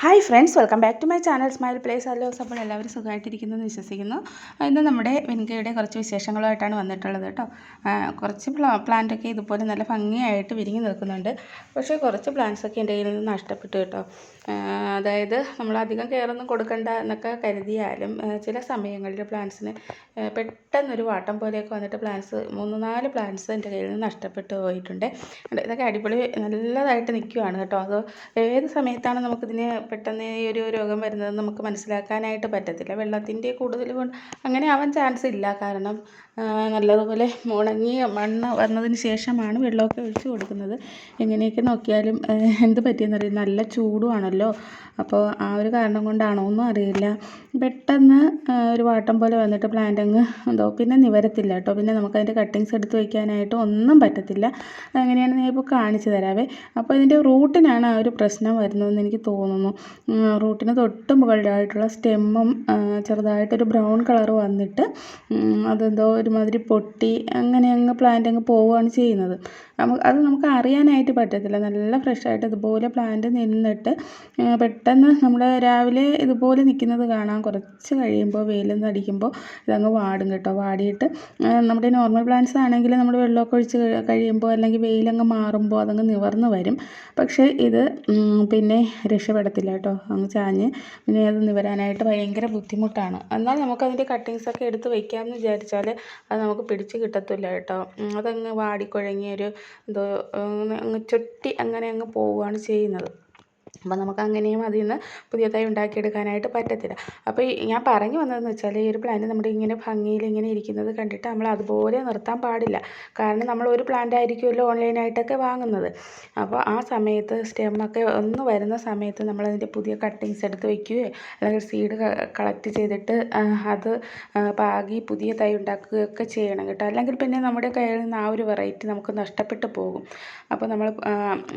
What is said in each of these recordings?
Hi friends welcome back to my channel smile place hello അപ്പോൾ എല്ലാവരും സുഖമായിട്ടിരിക്കുന്നു എന്ന് വിശ്വസിക്കുന്നു. ഇന്ന് നമ്മുടെ വിൻകയുടെ കുറച്ച് വിശേഷങ്ങളുമായിട്ടാണ് വന്നിട്ടുള്ളത് കേട്ടോ. കുറച്ച് പ്ലാ പ്ലാന്റൊക്കെ ഇതുപോലെ നല്ല ഭംഗിയായിട്ട് വിരിഞ്ഞു നിൽക്കുന്നുണ്ട്. പക്ഷേ കുറച്ച് പ്ലാന്റ്സൊക്കെ എന്റെ കയ്യിൽ നിന്ന് നഷ്ടപ്പെട്ടു കേട്ടോ. അതായത് നമ്മൾ അധികം കെയറൊന്നും കൊടുക്കണ്ട എന്നൊക്കെ കരുതിയാലും ചില സമയങ്ങളിൽ പ്ലാന്റ്സിന് പെട്ടെന്നൊരു വാട്ടം പോലെയൊക്കെ വന്നിട്ട് പ്ലാന്റ്സ് മൂന്ന് നാല് പ്ലാന്റ്സ് എന്റെ കയ്യിൽ നിന്ന് നഷ്ടപ്പെട്ടു പോയിട്ടുണ്ട്. ഇതൊക്കെ അടിപൊളി നല്ലതായിട്ട് നിൽക്കുവാണ് കേട്ടോ. അത് ഏത് സമയത്താണ് നമുക്കിതിന് പെട്ടെന്ന് ഈ ഒരു രോഗം വരുന്നത് നമുക്ക് മനസ്സിലാക്കാനായിട്ട് പറ്റത്തില്ല. വെള്ളത്തിന്റെ കൂടുതൽ അങ്ങനെ ആവാൻ ചാൻസ് ഇല്ല. കാരണം നല്ലതുപോലെ ഉണങ്ങി മണ്ണ് വന്നതിന് ശേഷമാണ് വെള്ളമൊക്കെ ഒഴിച്ച് കൊടുക്കുന്നത്. എങ്ങനെയൊക്കെ നോക്കിയാലും എന്ത് പറ്റിയെന്നറിയില്ല നല്ല ചൂടുവാണല്ലോ. അപ്പോൾ ആ ഒരു കാരണം കൊണ്ടാണോ ഒന്നും അറിയില്ല. പെട്ടെന്ന് ഒരു വാട്ടം പോലെ വന്നിട്ട് പ്ലാന്റ് അങ്ങ് എന്തോ പിന്നെ നിവരത്തില്ല കേട്ടോ. പിന്നെ നമുക്ക് നമുക്കതിന്റെ കട്ടിങ്സ് എടുത്ത് വയ്ക്കാനായിട്ട് ഒന്നും പറ്റത്തില്ല. അങ്ങനെയാണ് ഞാൻ ഇപ്പോൾ കാണിച്ചു തരാവേ. അപ്പോൾ ഇതിന്റെ റൂട്ടിനാണ് ആ ഒരു പ്രശ്നം വരുന്നതെന്ന് എനിക്ക് തോന്നുന്നു. റൂട്ടിന് തൊട്ട് മുകളിലായിട്ടുള്ള സ്റ്റെമ്മും ചെറുതായിട്ടൊരു ബ്രൗൺ കളർ വന്നിട്ട് അതെന്തോ ഒരുമാതിരി പൊട്ടി അങ്ങനെ അങ്ങ് പ്ലാന്റ് അങ്ങ് പോവുകയാണ് ചെയ്യുന്നത്. അത് നമുക്ക് അറിയാനായിട്ട് പറ്റത്തില്ല. നല്ല ഫ്രഷായിട്ട് ഇതുപോലെ പ്ലാന്റ് നിന്നിട്ട് പെട്ടെന്ന് നമ്മൾ രാവിലെ ഇതുപോലെ നിൽക്കുന്നത് കാണാം കുറച്ച് കഴിയുമ്പോൾ വെയിലൊന്ന് അടിക്കുമ്പോൾ ഇതങ്ങ് വാടും കേട്ടോ. വാടിയിട്ട് നമ്മുടെ നോർമൽ പ്ലാന്റ്സ് ആണെങ്കിൽ നമ്മൾ വെള്ളമൊക്കെ ഒഴിച്ച് കഴി- കഴിയുമ്പോൾ അല്ലെങ്കിൽ വെയിലങ്ങ് മാറുമ്പോൾ അതങ്ങ് നിവർന്ന് വരും. പക്ഷേ ഇത് പിന്നെ രക്ഷപ്പെടത്തില്ല. കേട്ടോ അങ്ങ് ചാഞ്ഞ് പിന്നെ അത് നിവരാനായിട്ട് ഭയങ്കര ബുദ്ധിമുട്ടാണ്. എന്നാൽ നമുക്കതിന്റെ കട്ടിങ്സൊക്കെ എടുത്ത് വയ്ക്കാമെന്ന് വിചാരിച്ചാൽ അത് നമുക്ക് പിടിച്ച് കിട്ടത്തില്ല കേട്ടോ. അതങ്ങ് വാടിക്കുഴങ്ങിയൊരു എന്തോ അങ്ങ് ചുറ്റി അങ്ങനെ അങ്ങ് പോവുകയാണ് ചെയ്യുന്നത്. അപ്പോൾ നമുക്ക് അങ്ങനെയും അതിൽ നിന്ന് പുതിയതായി ഉണ്ടാക്കിയെടുക്കാനായിട്ട് പറ്റത്തില്ല. അപ്പോൾ ഞാൻ പറഞ്ഞു വന്നതെന്ന് വെച്ചാൽ ഈ ഒരു പ്ലാന്റ് നമ്മുടെ ഇങ്ങനെ ഭംഗിയിൽ ഇങ്ങനെ ഇരിക്കുന്നത് കണ്ടിട്ട് നമ്മൾ അതുപോലെ നിർത്താൻ പാടില്ല. കാരണം നമ്മൾ ഒരു പ്ലാന്റ് ആയിരിക്കുമല്ലോ ഓൺലൈനായിട്ടൊക്കെ വാങ്ങുന്നത്. അപ്പോൾ ആ സമയത്ത് സ്റ്റെമ്മൊക്കെ ഒന്ന് വരുന്ന സമയത്ത് നമ്മൾ അതിന്റെ പുതിയ കട്ടിങ്സ് എടുത്ത് വയ്ക്കുകയോ അല്ലെങ്കിൽ സീഡ് കളക്ട് ചെയ്തിട്ട് അത് പാകി പുതിയ തൈ ഉണ്ടാക്കുകയൊക്കെ ചെയ്യണം കേട്ടോ. അല്ലെങ്കിൽ പിന്നെ നമ്മുടെ കയ്യിൽ നിന്ന് ആ ഒരു വെറൈറ്റി നമുക്ക് നഷ്ടപ്പെട്ടു പോകും. അപ്പോൾ നമ്മൾ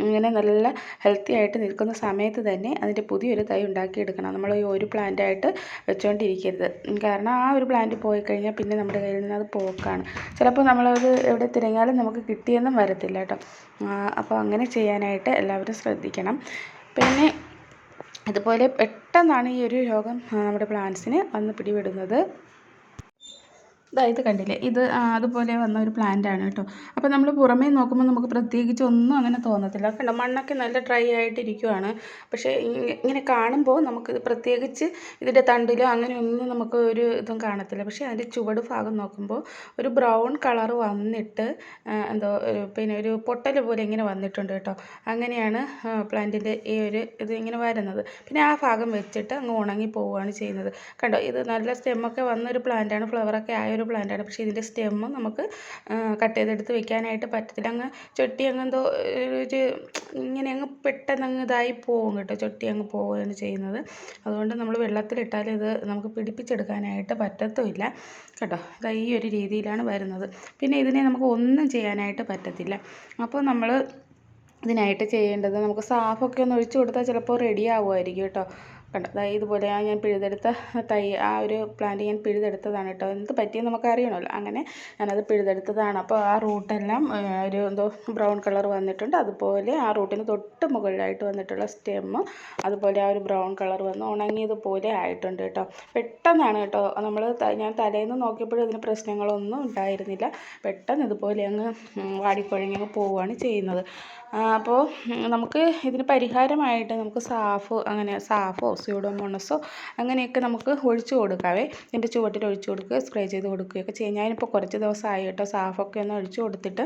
ഇങ്ങനെ നല്ല ഹെൽത്തി ആയിട്ട് നിൽക്കുന്ന സമയത്ത് തന്നെ അതിന്റെ പുതിയൊരു തൈ ഉണ്ടാക്കിയെടുക്കണം. നമ്മൾ ഈ ഒരു പ്ലാന്റായിട്ട് വെച്ചുകൊണ്ടിരിക്കരുത് കാരണം ആ ഒരു പ്ലാന്റ് പോയി കഴിഞ്ഞാൽ പിന്നെ നമ്മുടെ കയ്യിൽ നിന്ന് അത് പോക്കാണ്. ചിലപ്പോൾ നമ്മളത് എവിടെ തിരഞ്ഞാലും നമുക്ക് കിട്ടിയെന്നും വരത്തില്ല കേട്ടോ. അപ്പോൾ അങ്ങനെ ചെയ്യാനായിട്ട് എല്ലാവരും ശ്രദ്ധിക്കണം. പിന്നെ ഇതുപോലെ പെട്ടെന്നാണ് ഈ ഒരു രോഗം നമ്മുടെ പ്ലാന്റ്സിന് വന്ന് പിടിപെടുന്നത്. ഇതാ ഇത് കണ്ടില്ലേ? ഇത് അതുപോലെ വന്ന ഒരു പ്ലാന്റ് ആണ് കേട്ടോ. അപ്പോൾ നമ്മൾ പുറമേ നോക്കുമ്പോൾ നമുക്ക് പ്രത്യേകിച്ച് ഒന്നും അങ്ങനെ തോന്നത്തില്ല. കണ്ടോ? മണ്ണൊക്കെ നല്ല ഡ്രൈ ആയിട്ടിരിക്കുവാണ്. പക്ഷേ ഇങ്ങനെ കാണുമ്പോൾ നമുക്ക് പ്രത്യേകിച്ച് ഇതിന്റെ തണ്ടിലോ അങ്ങനെ ഒന്നും നമുക്ക് ഒരു ഇതും കാണത്തില്ല. പക്ഷേ അതിന്റെ ചുവട് ഭാഗം നോക്കുമ്പോൾ ഒരു ബ്രൗൺ കളർ വന്നിട്ട് എന്തോ ഒരു പിന്നെ ഒരു പൊട്ടൽ പോലെ ഇങ്ങനെ വന്നിട്ടുണ്ട് കേട്ടോ. അങ്ങനെയാണ് പ്ലാന്റിന്റെ ഈ ഒരു ഇത് ഇങ്ങനെ വരുന്നത്. പിന്നെ ആ ഭാഗം വെച്ചിട്ട് അങ്ങ് ഉണങ്ങി പോവുകയാണ് ചെയ്യുന്നത്. കണ്ടോ? ഇത് നല്ല സ്റ്റെമ്മൊക്കെ വന്നൊരു പ്ലാന്റാണ് ഫ്ലവറൊക്കെ ആയ ഒരു പ്ലാന്റാണ് പക്ഷേ ഇതിന്റെ സ്റ്റെമ്മ് നമുക്ക് കട്ട് ചെയ്തെടുത്ത് വെക്കാനായിട്ട് പറ്റത്തില്ല. അങ്ങ് ചൊട്ടി അങ്ങ് എന്തോ ഒരു ഇങ്ങനെ അങ്ങ് പെട്ടെന്ന് അങ്ങ് ഇതായി പോകും കേട്ടോ. ചൊട്ടി അങ്ങ് പോവുകയാണ് ചെയ്യുന്നത്. അതുകൊണ്ട് നമ്മൾ വെള്ളത്തിലിട്ടാൽ ഇത് നമുക്ക് പിടിപ്പിച്ചെടുക്കാനായിട്ട് പറ്റത്തുമില്ല കേട്ടോ. ഇതാ ഈ ഒരു രീതിയിലാണ് വരുന്നത്. പിന്നെ ഇതിനെ നമുക്ക് ഒന്നും ചെയ്യാനായിട്ട് പറ്റത്തില്ല. അപ്പോൾ നമ്മൾ ഇതിനായിട്ട് ചെയ്യേണ്ടത് നമുക്ക് സാഫൊക്കെ ഒന്ന് ഒഴിച്ചു കൊടുത്താൽ ചിലപ്പോൾ റെഡി ആവുമായിരിക്കും കേട്ടോ. കണ്ടോ. ദാ ഇതുപോലെ ആ ഞാൻ പിഴുതെടുത്ത തൈ ആ ഒരു പ്ലാന്റ് ഞാൻ പിഴുതെടുത്തതാണ് കേട്ടോ. എന്ത് പറ്റിയെന്ന് നമുക്ക് അറിയണമല്ലോ അങ്ങനെ ഞാനത് പിഴുതെടുത്തതാണ്. അപ്പോൾ ആ റൂട്ടെല്ലാം ഒരു എന്തോ ബ്രൗൺ കളർ വന്നിട്ടുണ്ട്. അതുപോലെ ആ റൂട്ടിന് തൊട്ട് മുകളിലായിട്ട് വന്നിട്ടുള്ള സ്റ്റെമ്മ് അതുപോലെ ആ ഒരു ബ്രൗൺ കളർ വന്ന് ഉണങ്ങിയതുപോലെ ആയിട്ടുണ്ട് കേട്ടോ. പെട്ടെന്നാണ് കേട്ടോ. നമ്മൾ ഞാൻ തലേന്ന് നോക്കിയപ്പോഴും ഇതിന് പ്രശ്നങ്ങളൊന്നും ഉണ്ടായിരുന്നില്ല. പെട്ടെന്ന് ഇതുപോലെ അങ്ങ് വാടിക്കുഴങ്ങി അങ്ങ് പോവുകയാണ് ചെയ്യുന്നത്. അപ്പോൾ നമുക്ക് ഇതിന് പരിഹാരമായിട്ട് നമുക്ക് സാഫ് അങ്ങനെ സാഫോ സ്യൂഡോമോണസോ അങ്ങനെയൊക്കെ നമുക്ക് ഒഴിച്ചു കൊടുക്കാവേ. ഇതിന്റെ ചുവട്ടിൽ ഒഴിച്ചു കൊടുക്കുക സ്പ്രേ ചെയ്ത് കൊടുക്കുകയൊക്കെ ചെയ്യും. ഞാനിപ്പോൾ കുറച്ച് ദിവസമായി കേട്ടോ സാഫൊക്കെ ഒന്ന് ഒഴിച്ചു കൊടുത്തിട്ട്.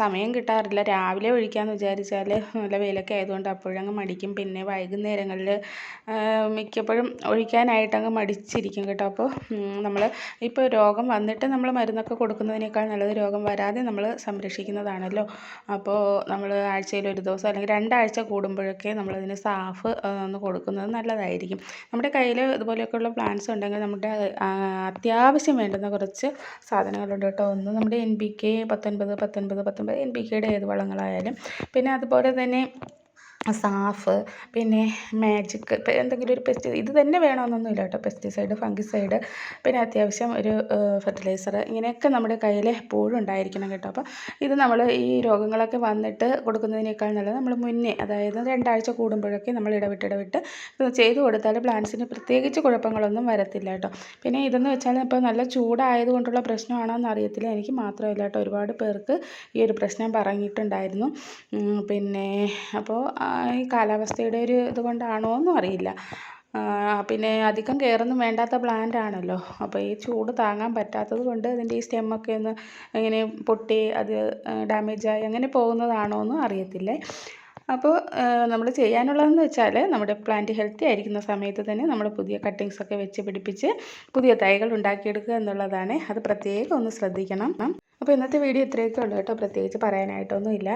സമയം കിട്ടാറില്ല. രാവിലെ ഒഴിക്കാമെന്ന് വിചാരിച്ചാൽ നല്ല വെയിലൊക്കെ ആയതുകൊണ്ട് അപ്പോഴങ്ങ് മടിക്കും. പിന്നെ വൈകുന്നേരങ്ങളിൽ മിക്കപ്പോഴും ഒഴിക്കാനായിട്ട് അങ്ങ് മടിച്ചിരിക്കും കേട്ടോ. അപ്പോൾ നമ്മൾ ഇപ്പോൾ രോഗം വന്നിട്ട് നമ്മൾ മരുന്നൊക്കെ കൊടുക്കുന്നതിനേക്കാൾ നല്ലത് രോഗം വരാതെ നമ്മൾ സംരക്ഷിക്കുന്നതാണല്ലോ. അപ്പോൾ നമ്മൾ ആഴ്ചയിൽ ഒരു ദിവസം അല്ലെങ്കിൽ രണ്ടാഴ്ച കൂടുമ്പോഴൊക്കെ നമ്മളതിന് സാഫ് ഒന്ന് കൊടുക്കുന്നത് നല്ലതായിരിക്കും. നമ്മുടെ കയ്യിൽ ഇതുപോലെയൊക്കെയുള്ള പ്ലാന്റ്സ് ഉണ്ടെങ്കിൽ നമ്മുടെ അത്യാവശ്യം വേണ്ടുന്ന കുറച്ച് സാധനങ്ങളുണ്ട് കേട്ടോ. ഒന്ന് നമ്മുടെ എൻ പി കെ പത്തൊൻപത് പത്തൊൻപത് പത്തൊൻപത് എൻ പി കെയുടെ ഏത് വളങ്ങളായാലും. പിന്നെ അതുപോലെ തന്നെ സാഫ് പിന്നെ മാജിക് എന്തെങ്കിലും ഒരു പെസ്റ്റ് ഇത് തന്നെ വേണമെന്നൊന്നുമില്ല കേട്ടോ. പെസ്റ്റിസൈഡ് ഫംഗിസൈഡ് പിന്നെ അത്യാവശ്യം ഒരു ഫെർട്ടിലൈസർ ഇങ്ങനെയൊക്കെ നമ്മുടെ കയ്യിൽ എപ്പോഴും ഉണ്ടായിരിക്കണം കേട്ടോ. അപ്പോൾ ഇത് നമ്മൾ ഈ രോഗങ്ങളൊക്കെ വന്നിട്ട് കൊടുക്കുന്നതിനേക്കാൾ നല്ലത് നമ്മൾ മുന്നേ അതായത് രണ്ടാഴ്ച കൂടുമ്പോഴൊക്കെ നമ്മൾ ഇടവിട്ട് ഇടവിട്ട് ഇത് ചെയ്ത് കൊടുത്താൽ പ്ലാന്റ്സിന് പ്രത്യേകിച്ച് കുഴപ്പങ്ങളൊന്നും വരത്തില്ല കേട്ടോ. പിന്നെ ഇതെന്ന് വെച്ചാൽ ഇപ്പോൾ നല്ല ചൂടായതുകൊണ്ടുള്ള പ്രശ്നമാണോ എന്ന് അറിയത്തില്ല. എനിക്ക് മാത്രമല്ല കേട്ടോ. ഒരുപാട് പേർക്ക് ഈ ഒരു പ്രശ്നം പറഞ്ഞിട്ടുണ്ടായിരുന്നു. പിന്നെ അപ്പോൾ ഈ കാലാവസ്ഥയുടെ ഒരു ഇത് കൊണ്ടാണോ എന്നും അറിയില്ല. പിന്നെ അധികം കെയറൊന്നും വേണ്ടാത്ത പ്ലാന്റ് ആണല്ലോ. അപ്പോൾ ഈ ചൂട് താങ്ങാൻ പറ്റാത്തത് കൊണ്ട് അതിന്റെ ഈ സ്റ്റെമ്മൊക്കെ ഒന്ന് ഇങ്ങനെ പൊട്ടി അത് ഡാമേജായി അങ്ങനെ പോകുന്നതാണോ എന്നും അറിയത്തില്ലേ. അപ്പോൾ നമ്മൾ ചെയ്യാനുള്ളതെന്ന് വെച്ചാൽ നമ്മുടെ പ്ലാന്റ് ഹെൽത്തി ആയിരിക്കുന്ന സമയത്ത് തന്നെ നമ്മൾ പുതിയ കട്ടിങ്സ് ഒക്കെ വെച്ച് പിടിപ്പിച്ച് പുതിയ തൈകൾ ഉണ്ടാക്കിയെടുക്കുക എന്നുള്ളതാണ്. അത് പ്രത്യേകം ഒന്ന് ശ്രദ്ധിക്കണം. അപ്പോൾ ഇന്നത്തെ വീഡിയോ ഇത്രയൊക്കെ ഉള്ളൂ കേട്ടോ. പ്രത്യേകിച്ച് പറയാനായിട്ടൊന്നും ഇല്ല.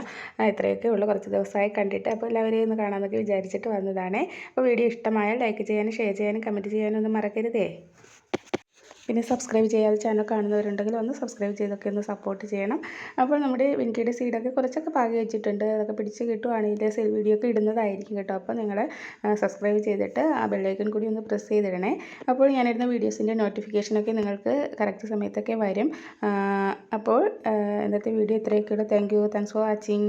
ഇത്രയൊക്കെ ഉള്ളൂ. കുറച്ച് ദിവസമായി കണ്ടിട്ട് അപ്പോൾ എല്ലാവരെയും ഒന്ന് കാണാമെന്നൊക്കെ വിചാരിച്ചിട്ട് വന്നതാണ്. അപ്പോൾ വീഡിയോ ഇഷ്ടമായാൽ ലൈക്ക് ചെയ്യാനും ഷെയർ ചെയ്യാനും കമന്റ് ചെയ്യാനും ഒന്നും മറക്കരുതേ. പിന്നെ സബ്സ്ക്രൈബ് ചെയ്യാതെ ചാനൽ കാണുന്നവരുണ്ടെങ്കിൽ ഒന്ന് സബ്സ്ക്രൈബ് ചെയ്തൊക്കെ ഒന്ന് സപ്പോർട്ട് ചെയ്യണം. അപ്പോൾ നമ്മുടെ വെൻകിയുടെ സീഡൊക്കെ കുറച്ചൊക്കെ പാകി വെച്ചിട്ടുണ്ട്. അതൊക്കെ പിടിച്ച് കിട്ടുവാണെങ്കിൽ സെൽ വീഡിയോ ഒക്കെ ഇടുന്നതായിരിക്കും കേട്ടോ. അപ്പോൾ നിങ്ങൾ സബ്സ്ക്രൈബ് ചെയ്തിട്ട് ആ ബെല്ലൈക്കൺ കൂടി ഒന്ന് പ്രസ് ചെയ്തിടണേ. അപ്പോൾ ഞാനിടുന്ന വീഡിയോസിന്റെ നോട്ടിഫിക്കേഷനൊക്കെ നിങ്ങൾക്ക് കറക്റ്റ് സമയത്തൊക്കെ വരും. അപ്പോൾ ഇന്നത്തെ video ഇത്രയൊക്കെയുള്ളൂ thank you thanks for watching